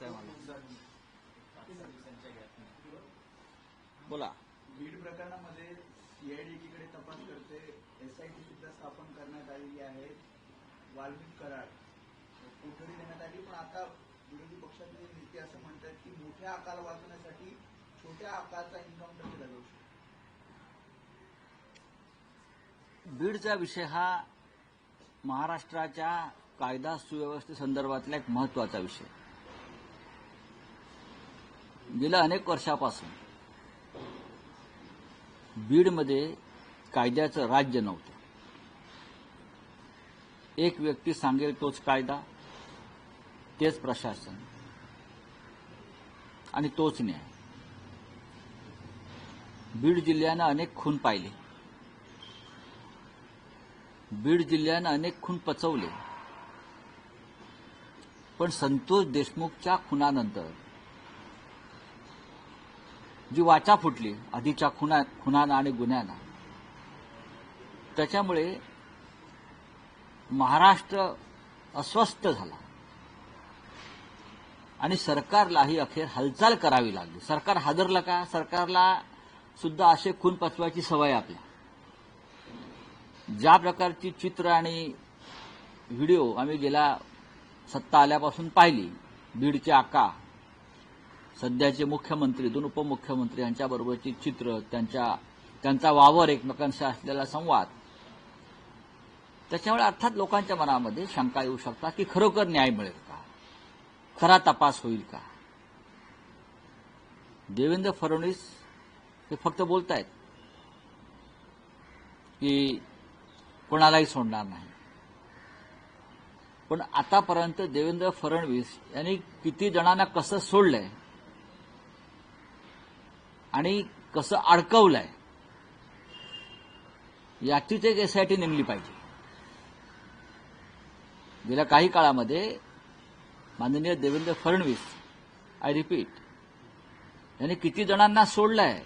दिसतंय मला. बोला. बीड प्रकरणामध्ये सीआयडी एकीकडे तपास करते. एसआयटी सुद्धा स्थापन करण्यात आलेली आहे. वाल्मिक कराड. कोठडी देण्यात आली पण आता विरोधी पक्षाचे नेते असं म्हणतात की मोठ्या आकार वाचवण्यासाठी छोट्या आकारचा एन्काउंटर केला जाऊ शकतो? बीडचा विषय हा महाराष्ट्राच्या कायदा सुव्यवस्थेसंदर्भातला एक महत्त्वाचा विषय. गेल्या अनेक वर्षापासून बीडमध्ये कायद्याचं राज्य नव्हतं. एक व्यक्ती सांगेल तोच कायदा तेच प्रशासन आणि तोच न्याय. बीड जिल्ह्यानं अनेक खून पाहिले. बीड जिल्ह्यानं अनेक खून पचवले. पण संतोष देशमुखच्या खुनानंतर जी वाचा फुटली आधीच्या खुना खुनानं आणि गुन्ह्यानं त्याच्यामुळे महाराष्ट्र अस्वस्थ झाला. आणि सरकारलाही अखेर हालचाल करावी लागली. सरकार हादरलं का? सरकारला सुद्धा असे खून पचवायची सवय आपल्या. ज्या प्रकारची चित्र आणि व्हिडिओ आम्ही गेल्या सत्ता आल्यापासून पाहिली बीडचे आका सध्याचे मुख्यमंत्री दोन उपमुख्यमंत्री यांच्याबरोबरची चित्र त्यांच्या त्यांचा वावर एकमेकांशी असलेला संवाद. त्याच्यामुळे अर्थात लोकांच्या मनामध्ये शंका येऊ शकतात की खरोखर न्याय मिळेल का? खरा तपास होईल का? देवेंद्र फडणवीस हे फक्त बोलतायत की कोणालाही सोडणार नाही. पण आतापर्यंत देवेंद्र फडणवीस यांनी किती जणांना कसं सोडलंय आणि कसं अडकवलंय. याचीच एक एसआयटी नेमली पाहिजे. गेल्या काही काळामध्ये माननीय देवेंद्र फडणवीस आय रिपीट यांनी किती जणांना सोडलंय.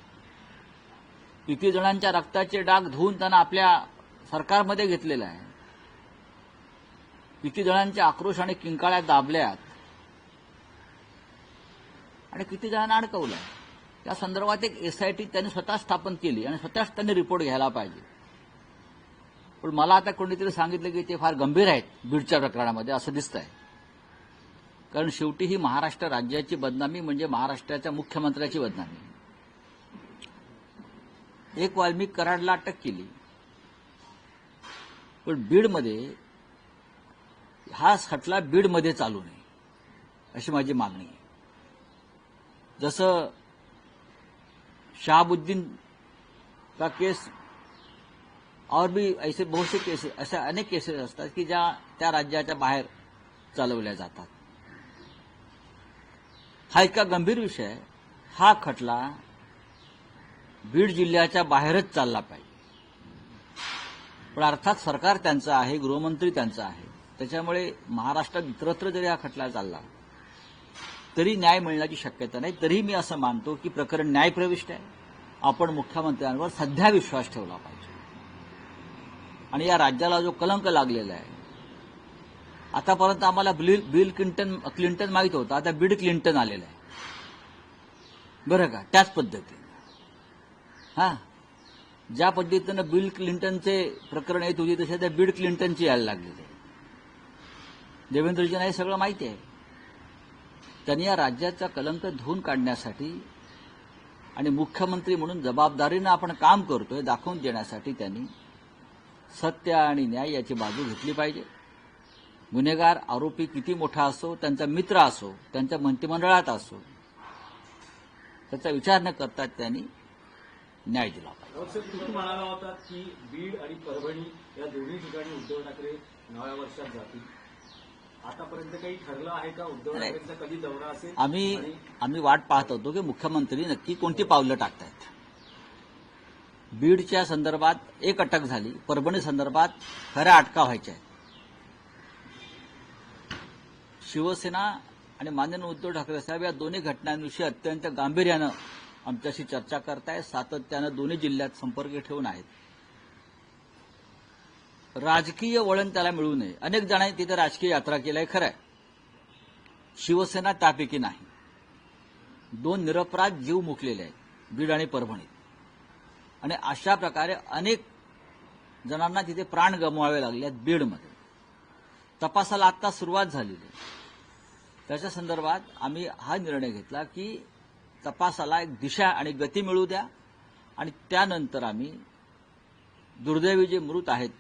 किती जणांच्या रक्ताचे डाग धुवून त्यांना आपल्या सरकारमध्ये घेतलेलं आहे. किती जणांचे आक्रोश आणि किंकाळ्या दाबल्यात. आणि किती जणांना अडकवलं त्या संदर्भात एक एसआयटी त्यांनी स्वतः स्थापन केली आणि स्वतःच त्यांनी रिपोर्ट घ्यायला पाहिजे. पण मला आता कोणीतरी सांगितलं की ते फार गंभीर आहेत बीडच्या प्रकरणामध्ये असं दिसत आहे कारण शेवटी ही महाराष्ट्र राज्याची बदनामी म्हणजे महाराष्ट्राच्या मुख्यमंत्र्याची बदनामी. एक वाल्मिक कराडला अटक केली. पण बीडमध्ये हा खटला बीडमध्ये चालू नये अशी माझी मागणी आहे. जसं शाहबुद्दीन का केस और भी ऐसे बहुत से केसेस अशा अनेक केसेस असतात की ज्या त्या राज्याच्या बाहेर चालवल्या जातात. हा इतका गंभीर विषय हा खटला बीड जिल्ह्याच्या बाहेरच चालला पाहिजे. पण अर्थात सरकार त्यांचं आहे गृहमंत्री त्यांचं आहे. त्याच्यामुळे महाराष्ट्रात इतरत्र जरी हा खटला चालला तरी न्याय मिळण्याची शक्यता नाही. तरी मी असं मानतो की प्रकरण न्यायप्रविष्ट आहे. आपण मुख्यमंत्र्यांवर सध्या विश्वास ठेवला पाहिजे. आणि या राज्याला जो कलंक लागलेला आहे आतापर्यंत आम्हाला बिल बिल क्लिंटन क्लिंटन माहीत होतं. आता बिड क्लिंटन आलेलं आहे. बरं का? त्याच पद्धतीनं. हा? ज्या पद्धतीनं बिल क्लिंटनचे प्रकरण येत होती तसे त्या बिड क्लिंटनची यायला लागलेली आहे देवेंद्रजींना हे सगळं माहिती आहे. त्यांनी या राज्याचा कलंक धुवून काढण्यासाठी आणि मुख्यमंत्री म्हणून जबाबदारीनं आपण काम करतोय दाखवून देण्यासाठी त्यांनी सत्य आणि न्याय याची बाजू घेतली पाहिजे. गुन्हेगार आरोपी किती मोठा असो त्यांचा मित्र असो त्यांच्या मंत्रिमंडळात असो त्याचा विचार न करता त्यांनी न्याय दिला पाहिजे. म्हणाला होता की बीड आणि परभणी या दोन्ही ठिकाणी उद्धव ठाकरे नव्या वर्षात जातील. आतापर्यंत काही ठरलं आहे का? उद्धव नाही. ठाकरेंचा कधी दौरा असेल? आम्ही आम्ही वाट पाहत होतो की मुख्यमंत्री नक्की कोणती पावलं टाकतायत. बीडच्या संदर्भात एक अटक झाली. परभणी संदर्भात खऱ्या अटका व्हायच्या आहेत. शिवसेना आणि माननीय उद्धव ठाकरे साहेब या दोन्ही घटनांविषयी अत्यंत गांभीर्यानं आमच्याशी चर्चा करतायत. सातत्यानं दोन्ही जिल्ह्यात संपर्क ठेवून आहेत. राजकीय वळण त्याला मिळू नये. अनेक जणांनी तिथे राजकीय यात्रा केल्या आहे खरं आहे शिवसेना त्यापैकी नाही? दोन निरपराध जीव मुकलेले आहेत बीड आणि परभणीत. आणि अशा प्रकारे अनेक जणांना तिथे प्राण गमवावे लागले आहेत बीडमध्ये. तपासाला आत्ता सुरुवात झालेली आहे. त्याच्या संदर्भात आम्ही हा निर्णय घेतला की तपासाला एक दिशा आणि गती मिळू द्या आणि त्यानंतर आम्ही दुर्दैवी जे मृत आहेत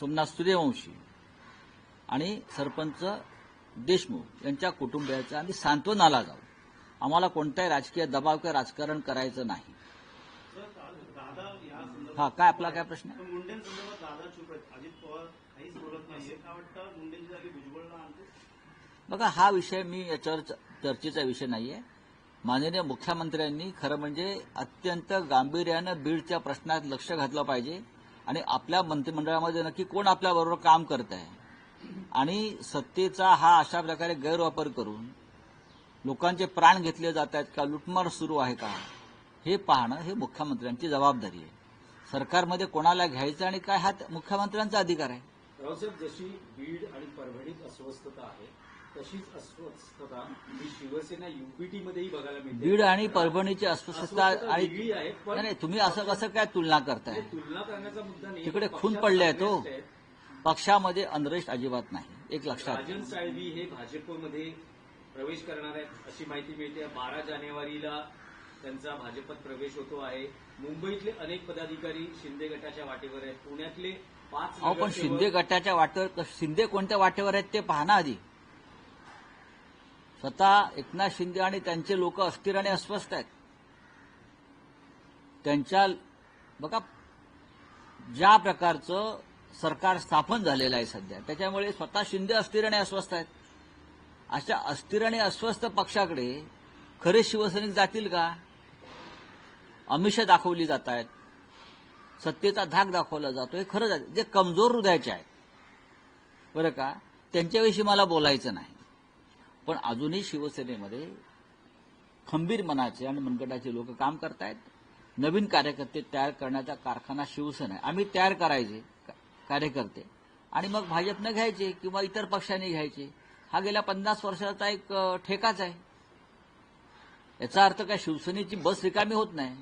सोमनाथ सूर्यवंशी आणि सरपंच देशमुख यांच्या कुटुंबियाचं आम्ही सांत्वनाला जाऊ. आम्हाला कोणताही राजकीय दबाव किंवा राजकारण करायचं नाही. हा काय आपला काय प्रश्न बघा हा विषय मी याच्यावर चर्चेचा विषय नाहीये. माननीय मुख्यमंत्र्यांनी खरं म्हणजे अत्यंत गांभीर्यानं बीडच्या प्रश्नात लक्ष घातलं पाहिजे. आणि आपल्या मंत्रिमंडळामध्ये नक्की कोण आपल्याबरोबर काम करत आहे आणि सत्तेचा हा अशा प्रकारे गैरवापर करून लोकांचे प्राण घेतले जात आहेत का लुटमार सुरू आहे का हे पाहणं हे मुख्यमंत्र्यांची जबाबदारी आहे. सरकारमध्ये कोणाला घ्यायचं आणि काय हा मुख्यमंत्र्यांचा अधिकार आहे. रावसाहेब जशी बीड आणि परभणीत अस्वस्थता आहे तशीच अस्वस्थता ही शिवसेना युपीटी मध्येही बघायला मिळते. बीड आणि परभणीची अस्वस्थता आणि वेगळी आहे पण नाही, नाही तुम्ही असं कसं काय तुलना करताय? म्हणजे तुलना करण्याचा मुद्दा नाही तिकडे खून पडले आहेत हो. पक्षामध्ये अनरेस्ट अजिबात नाही एक लक्षात. घ्या. राजन साळवी हे भाजपमध्ये प्रवेश करणार आहेत अशी माहिती मिळते. बारा जानेवारीला त्यांचा भाजपात प्रवेश होतो आहे. मुंबईतले अनेक पदाधिकारी शिंदे गटाच्या वाटेवर आहेत. पुण्यातले पाच अहो पण नगरसेवक- शिंदे गटाच्या वाटेवर शिंदे कोणत्या वाटेवर आहेत ते पाहना आधी. स्वतः एकनाथ शिंदे आणि त्यांचे लोक अस्थिर आणि अस्वस्थ आहेत. त्यांच्या बघा ज्या प्रकारचं सरकार स्थापन झालेलं आहे सध्या त्याच्यामुळे स्वतः शिंदे अस्थिर आणि अस्वस्थ आहेत. अशा अस्थिर आणि अस्वस्थ पक्षाकडे खरे शिवसैनिक जातील का? अमिष दाखवली जात आहेत. सत्तेचा धाक दाखवला जातो. हे खरंच आहे. जे कमजोर हृदयाचे आहेत. बरं का? त्यांच्याविषयी मला बोलायचं नाही. पण अजूनही शिवसेनेमध्ये खंबीर मनाचे आणि मनगटाचे लोक काम करतायत. नवीन कार्यकर्ते तयार करण्याचा कारखाना शिवसेना आहे. आम्ही तयार करायचे कार्यकर्ते. आणि मग भाजपनं घ्यायचे किंवा इतर पक्षांनी घ्यायचे. हा गेल्या पन्नास वर्षाचा एक ठेकाच आहे. याचा अर्थ काय? शिवसेनेची बस रिकामी होत नाही.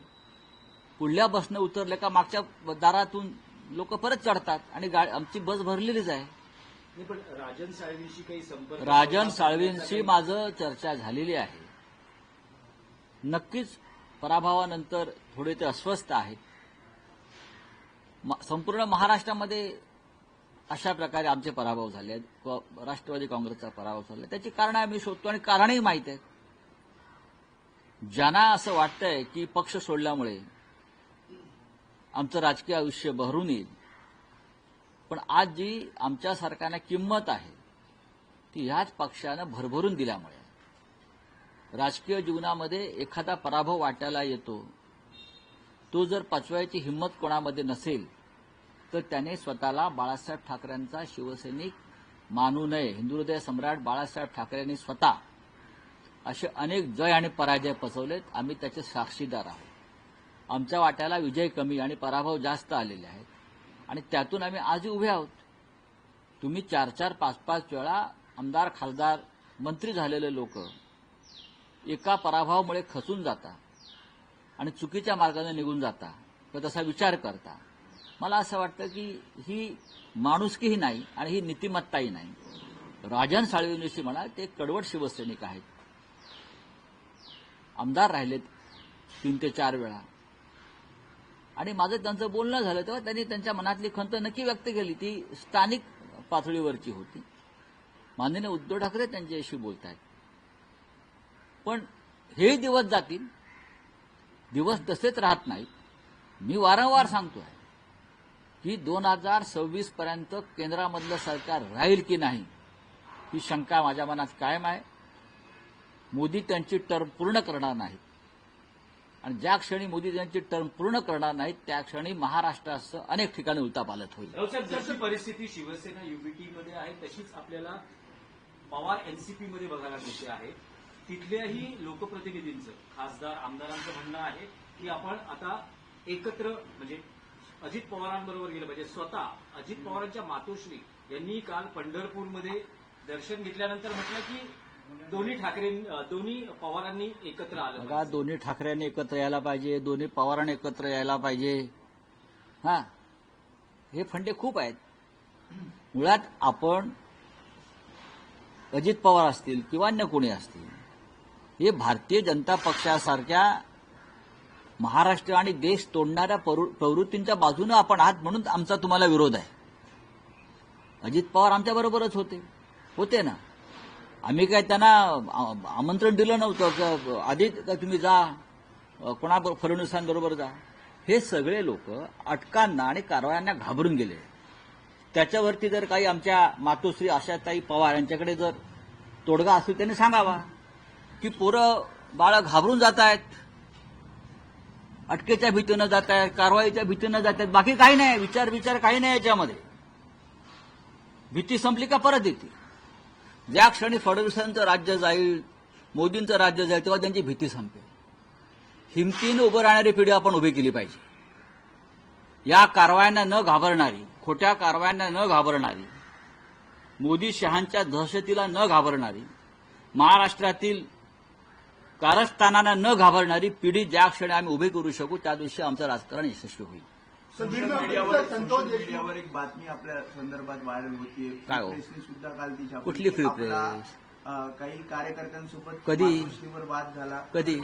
पुढल्या बसनं उतरले का मागच्या दारातून लोक परत चढतात आणि गा- आमची बस भरलेलीच आहे. पण राजन साळवींशी काही संपर्क राजन साळवींशी माझं चर्चा झालेली आहे. नक्कीच पराभवानंतर थोडे ते अस्वस्थ आहेत संपूर्ण महाराष्ट्रामध्ये अशा प्रकारे आमचे पराभव झाले आहेत. राष्ट्रवादी काँग्रेसचा पराभव झाला. आहे. त्याची कारणं आम्ही शोधतो आणि कारणही माहीत आहेत. ज्यांना असं वाटतंय की पक्ष सोडल्यामुळे आमचं राजकीय आयुष्य बहरून येईल पण आज जी आमच्या सरकारला किंमत आहे ती ह्याच पक्षानं भरभरून दिल्यामुळे. राजकीय जीवनामध्ये एखादा पराभव वाटायला येतो तो जर पचवायची हिंमत कोणामध्ये नसेल तर त्याने स्वतःला बाळासाहेब ठाकरेंचा शिवसैनिक मानू नये हिंदू हृदय सम्राट बाळासाहेब ठाकरेंनी स्वतः असे अनेक जय आणि पराजय पचवलेत. आम्ही त्याचे साक्षीदार आहोत. आमच्या वाट्याला विजय कमी आणि पराभव जास्त आलेले आहेत. आणि त्यातून आम्ही आजही उभे आहोत. तुम्ही चार चार पाच पाच वेळा आमदार खासदार मंत्री झालेले लोक एका पराभवामुळे खचून जाता आणि चुकीच्या मार्गाने निघून जाता किंवा तसा विचार करता. मला असं वाटतं की ही माणुसकीही नाही आणि ही नीतिमत्ताही नाही. राजन साळवींविषयी म्हणा ते कडवट शिवसैनिक आहेत. आमदार राहिलेत तीन ते चार वेळा. आणि माझं त्यांचं बोलणं झालं तेव्हा त्यांनी त्यांच्या मनातली खंत नक्की व्यक्त केली. ती स्थानिक पातळीवरची होती. माननीय उद्धव ठाकरे त्यांच्याशी बोलत आहेत पण हे दिवस जातील दिवस तसेच राहत नाहीत. मी वारंवार सांगतोय की दोन हजार सव्वीस पर्यंत केंद्रामधलं सरकार राहील की नाही ही शंका माझ्या मनात कायम आहे. मोदी त्यांची टर्म पूर्ण करणार नाहीत. आणि ज्या क्षणी मोदी त्यांची टर्म पूर्ण करणार नाहीत त्या क्षणी महाराष्ट्रासह अनेक ठिकाणी उलतापालत होईल. जशी परिस्थिती शिवसेना युबीटीमध्ये आहे तशीच आपल्याला पवार एनसीपीमध्ये बघायला मिळते आहे. तिथल्याही लोकप्रतिनिधींचं खासदार आमदारांचं म्हणणं आहे की आपण आता एकत्र म्हणजे अजित पवारांबरोबर गेलं पाहिजे. स्वतः अजित पवारांच्या मातोश्री यांनी काल पंढरपूरमध्ये दर्शन घेतल्यानंतर म्हटलं की दोन्ही ठाकरे दोन्ही पवारांनी एकत्र आलं बघा दोन्ही ठाकरेंनी एकत्र यायला पाहिजे दोन्ही पवारांनी एकत्र यायला पाहिजे. हा. हे फंडे खूप आहेत. मुळात आपण अजित पवार असतील किंवा अन्य कोणी असतील हे भारतीय जनता पक्षासारख्या महाराष्ट्र आणि देश तोडणाऱ्या प्रवृ- प्रवृत्तींच्या बाजूनं आपण आहात म्हणून आमचा तुम्हाला विरोध आहे. अजित पवार आमच्या बरोबरच होते. होते ना? आम्ही काय त्यांना आमंत्रण दिलं नव्हतं. आधी का तुम्ही जा अ, कोणा फडणवीसांबरोबर जा. हे सगळे लोक अटकांना आणि कारवायांना घाबरून गेले. त्याच्यावरती जर काही आमच्या मातोश्री आशाताई पवार यांच्याकडे जर तोडगा असेल त्यांनी सांगावा की पोरं बाळं घाबरून जात आहेत अटकेच्या भीतीनं जात आहेत कारवाईच्या भीतीनं जात आहेत बाकी काही नाही विचार विचार काही नाही याच्यामध्ये. भीती संपली का परत येते? ज्या क्षणी फडणवीसांचं राज्य जाईल मोदींचं राज्य जाईल तेव्हा त्यांची भीती संपेल. हिमतीनं उभं राहणारी पिढी आपण उभी केली पाहिजे. या कारवायांना न घाबरणारी खोट्या कारवायांना न घाबरणारी मोदी शहांच्या दहशतीला न घाबरणारी महाराष्ट्रातील कारस्थानांना न घाबरणारी पिढी ज्या क्षणी आम्ही उभी करू शकू त्या दिवशी आमचं राजकारण यशस्वी होईल. सोशल मीडियावर सोशल मीडियावर एक बातमी आपल्या संदर्भात व्हायरल होतीये. काय हो? प्रेसने सुद्धा काल ती छापली. कुठली फ्री आपला, प्रेस? अ, काही कार्यकर्त्यांसोबत कधी? मातोश्रीवर वाद झाला. कधी?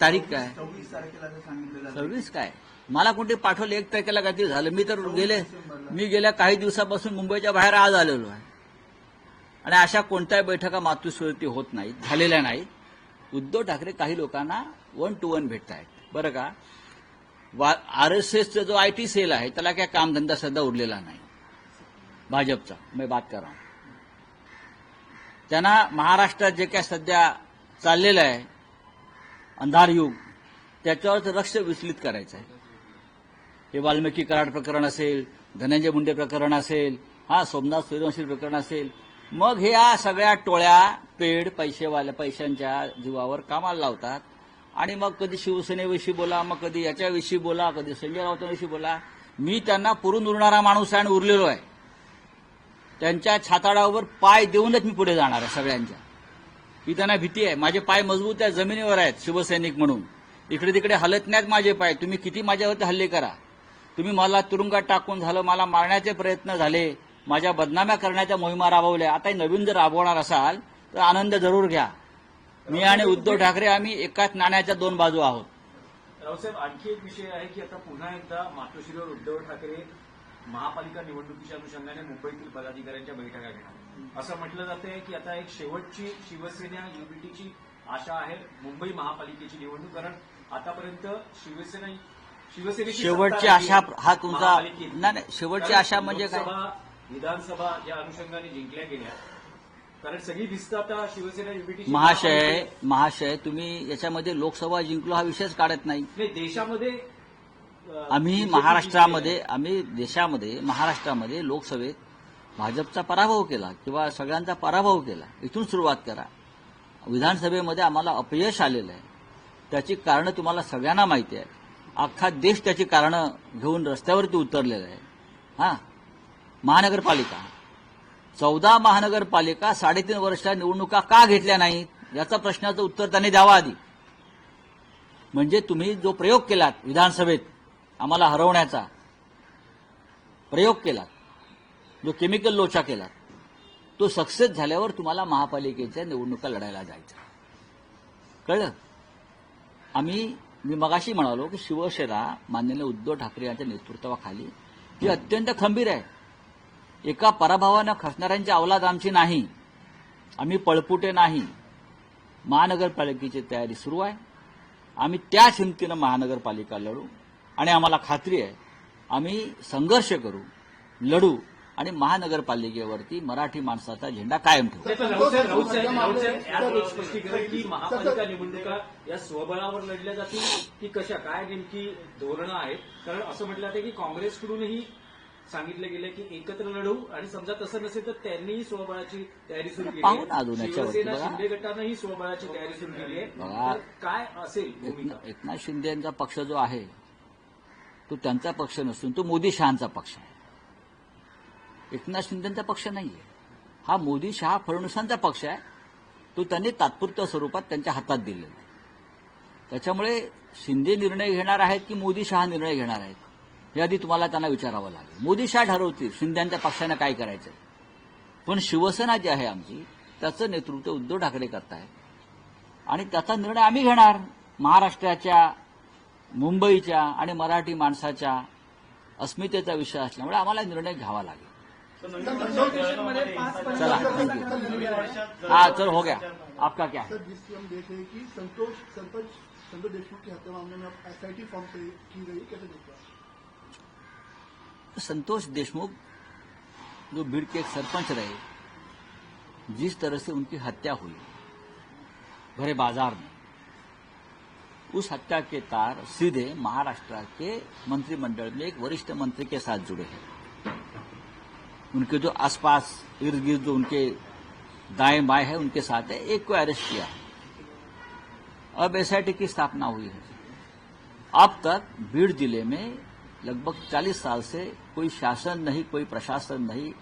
तारीख काय? सव्वीस तारखेला असं सांगितलं जातं. सर्व्हिस काय? मला कोणते पाठवलं? एक तारखेला काहीतरी झालं? मी तर गेले मी गेल्या काही दिवसापासून मुंबईच्या बाहेर आज आलेलो आहे. आणि अशा कोणत्याही बैठका मातृस्वरूपी होत नाहीत झालेल्या नाहीत. उद्धव ठाकरे काही लोकांना वन टू वन भेटत आहेत बरं का? आर एस एसचा जो आय टी सेल आहे त्याला काय कामधंदा सध्या उरलेला नाही. भाजपचा. मी बात करा त्यांना महाराष्ट्रात जे काय सध्या चाललेलं आहे अंधार युग त्याच्यावर लक्ष विचलित करायचं आहे. हे वाल्मिकी कराड प्रकरण असेल धनंजय मुंडे प्रकरण असेल हा सोमनाथ सूर्यवंशी प्रकरण असेल मग ह्या सगळ्या टोळ्या पेड पैसेवाल्या पैशांच्या जीवावर कामाला लावतात. आणि मग कधी शिवसेनेविषयी बोला मग कधी याच्याविषयी बोला कधी संजय राऊतांविषयी बोला. मी त्यांना पुरून उरणारा माणूस आहे आणि उरलेलो आहे. त्यांच्या छाताडावर पाय देऊनच मी पुढे जाणार आहे सगळ्यांच्या. ही त्यांना भीती आहे. माझे पाय मजबूत आहे जमिनीवर आहेत शिवसैनिक म्हणून. इकडे तिकडे हलत नाहीत माझे पाय. तुम्ही किती माझ्यावरती हल्ले करा. तुम्ही मला तुरुंगात टाकून झालं मला मारण्याचे प्रयत्न झाले माझ्या बदनाम्या करण्याच्या मोहिमा राबवल्या. आता नवीन जर राबवणार असाल तर आनंद जरूर घ्या. मी आणि उद्धव ठाकरे आम्ही एकाच नाण्याच्या दोन बाजू आहोत. रावसाहेब आणखी एक विषय आहे की आता पुन्हा एकदा मातोश्रीवर उद्धव ठाकरे महापालिका निवडणुकीच्या अनुषंगाने मुंबईतील पदाधिकाऱ्यांच्या बैठका घेणार. असं म्हटलं जातंय की आता एक शेवटची शिवसेना युबीटीची आशा आहे मुंबई महापालिकेची निवडणूक कारण आतापर्यंत शिवसेना शिवसेनेची शेवटची आशा हा तुमचा. नाही नाही शेवटची आशा म्हणजे काय? विधानसभा या अनुषंगाने जिंकल्या गेल्या. कारण सगळी दिसतं आता शिवसेना महाशय महाशय तुम्ही याच्यामध्ये लोकसभा जिंकलो हा विषयच काढत नाही. नाही देशामध्ये आम्ही महाराष्ट्रामध्ये आम्ही देशामध्ये महाराष्ट्रामध्ये लोकसभेत भाजपचा पराभव केला किंवा सगळ्यांचा पराभव केला. इथून सुरुवात करा. विधानसभेमध्ये आम्हाला अपयश आलेलं आहे. त्याची कारणं तुम्हाला सगळ्यांना माहिती आहे अख्खा देश त्याची कारणं घेऊन रस्त्यावरती उतरलेला आहे. हा? महानगरपालिका. चौदा महानगरपालिका साडेतीन वर्षाच्या निवडणुका का घेतल्या नाहीत याचा प्रश्नाचं उत्तर त्यांनी द्यावा आधी. म्हणजे तुम्ही जो प्रयोग केलात विधानसभेत आम्हाला हरवण्याचा प्रयोग केलात जो केमिकल लोचा केला तो सक्सेस झाल्यावर तुम्हाला महापालिकेच्या निवडणुका लढायला जायचं. कळलं? आम्ही मी मगाशी म्हणालो की शिवसेना माननीय उद्धव ठाकरे यांच्या नेतृत्वाखाली ही अत्यंत खंबीर आहे. एका पराभवानं खसणाऱ्यांची अवलाद आमची नाही. आम्ही पळपुटे नाही. महानगरपालिकेची तयारी सुरू आहे. आम्ही त्या हिमतीनं महानगरपालिका लढू आणि आम्हाला खात्री आहे आम्ही संघर्ष करू लढू आणि महानगरपालिकेवरती मराठी माणसाचा झेंडा कायम ठेवू. स्पष्टीकरण की महापालिका निवडणुका या स्वबळावर लढल्या जातील की कशा काय नेमकी धोरणं आहेत? कारण असं म्हटलं जातं की काँग्रेसकडूनही सांगितलं गेलं की एकत्र लढू आणि समजा तसं नसेल तर त्यांनीही स्वबळाची तयारी सुरू केली शिवसेना. शिंदे गटानंही स्वबळाची तयारी सुरू केली आहे. काय असेल एकनाथ शिंदे यांचा पक्ष जो आहे तो त्यांचा पक्ष नसून तो मोदी शहांचा पक्ष आहे. एकनाथ शिंदेचा पक्ष नाहीये. हा मोदी शहा फडणवीसांचा पक्ष आहे. तो त्यांनी तात्पुरत्या स्वरूपात त्यांच्या हातात दिलेला आहे. त्याच्यामुळे शिंदे निर्णय घेणार आहेत की मोदी शहा निर्णय घेणार आहेत? हे आधी तुम्हाला त्यांना विचारावं लागेल. मोदी शाह ठरवतील शिंद्यांच्या पक्षानं काय करायचं पण शिवसेना जी आहे आमची त्याचं नेतृत्व उद्धव ठाकरे करतायत. आणि त्याचा निर्णय आम्ही घेणार. महाराष्ट्राच्या मुंबईच्या आणि मराठी माणसाच्या अस्मितेचा विषय असल्यामुळे आम्हाला निर्णय घ्यावा लागेल. चला थँक्यू चल हो गया. आपका क्या सर हम देख रहे हैं कि संतोष सरपंच संतोष देशमुख की हत्या मामले में एसआईटी फॉर्म से की गई कैसे देखते हो हैं संतोष देशमुख जो भीड़ के एक सरपंच रहे, जिस तरह से उनकी हत्या हुई, भरे बाज़ार में, उस हत्या के तार सीधे महाराष्ट्र के मंत्रिमंडल में एक वरिष्ठ मंत्री के साथ जुड़े हैं। उनके जो आसपास इर्द गिर्द जो उनके दाएँ बाएँ है, उनके साथ है, एक को अरेस्ट किया अब एसआईटी की स्थापना हुई है। अब तक भीड़ ज़िले में लगभग 40 साल से कोई शासन नहीं, कोई प्रशासन नहीं,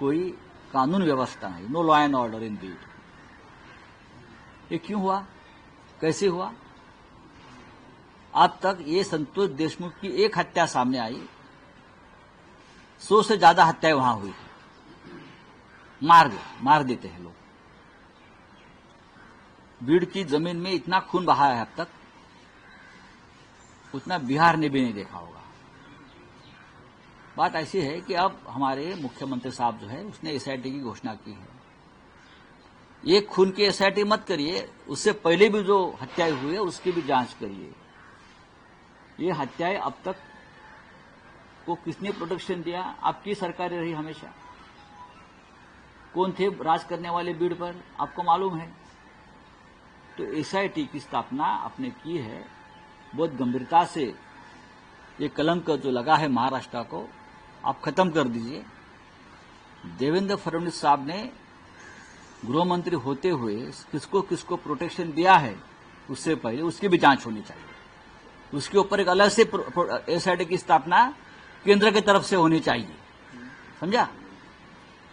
कोई कानून व्यवस्था नहीं नो लॉ एंड ऑर्डर इन भीड़ ये क्यों हुआ? कैसे हुआ? अब तक ये संतोष देशमुख की एक हत्या सामने आई। सौ से ज़्यादा हत्याएँ वहाँ हुई। मार गए मार देते हैं लोग। भीड़ की ज़मीन में इतना खून बहा है अब तक। उतना बिहार ने भी नहीं देखा होगा। बात ऐसी है कि अब हमारे मुख्यमंत्री साहब जो है, उसने एसआईटी की घोषणा की है। एक खून की एसआईटी मत करिए, उससे पहले भी जो हत्याएँ हुई है, उसकी भी जाँच करिए। ये हत्याएँ अब तक को किसने प्रोटेक्शन दिया? आपकी सरकारें रही हमेशा। कौन थे राज करने वाले भीड़ पर? आपको मालूम है। तो एसआईटी की स्थापना आपने की है, बहुत गंभीरता से। ये कलंक जो लगा है महाराष्ट्र को आप खत्म कर दीजिए। देवेंद्र फडणवीस साहब ने गृह मंत्री होते हुए किसको किसको प्रोटेक्शन दिया है उससे पहले उसकी भी जाँच होनी चाहिए। उसके ऊपर एक अलग से एसआईटी की स्थापना केंद्र की तरफ़ से होनी चाहिए। समझा?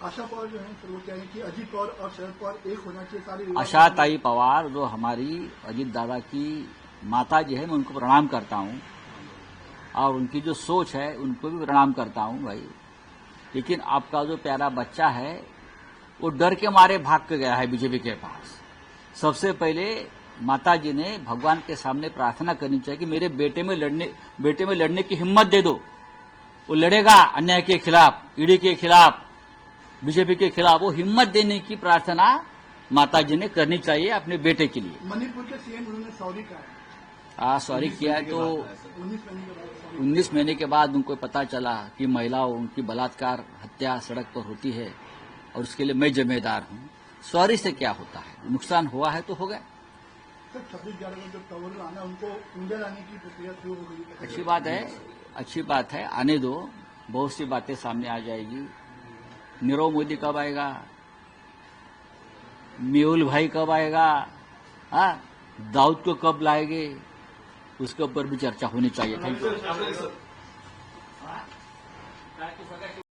आशा पवार जो है वो कह रहे कि अजीत पवार और शरद पवार एक होना चाहिए सारे विवाद- आशाताई पवार जो हमारी अजीत दादा की माता जी है मैं उनको प्रणाम करता हूँ। और उनकी जो सोच है, उनको भी प्रणाम करता हूँ भाई। लेकिन आपका जो प्यारा बच्चा है, वो डर के मारे भाग के गया है बीजेपी के पास। सबसे पहले माता जी ने भगवान के सामने प्रार्थना करनी चाहिए कि मेरे बेटे में लड़ने, बेटे में लड़ने की हिम्मत दे दो। वो लड़ेगा अन्याय के खिलाफ, ईडी के खिलाफ, बीजेपी के खिलाफ। वो हिम्मत देने की प्रार्थना माता जी ने करनी चाहिए अपने बेटे के लिए। मणिपुर के सीएम उन्होंने सॉरी कहा सॉरी किया तो उन्नीस महीने के बाद उनको पता चला कि महिलाओं उनकी बलात्कार हत्या सड़क पर होती है और उसके लिए मैं जिम्मेदार हूँ। सॉरी से क्या होता है? नुकसान हुआ है तो हो गया। हो है। अच्छी बात है अच्छी बात है। आने दो बहुत सी बातें सामने आ जाएगी। नीरव मोदी कब आएगा? मेहुल भाई कब आएगा? हाँ दाऊद को कब लाएँगे? उसके ऊपर भी चर्चा होनी चाहिए। Thank you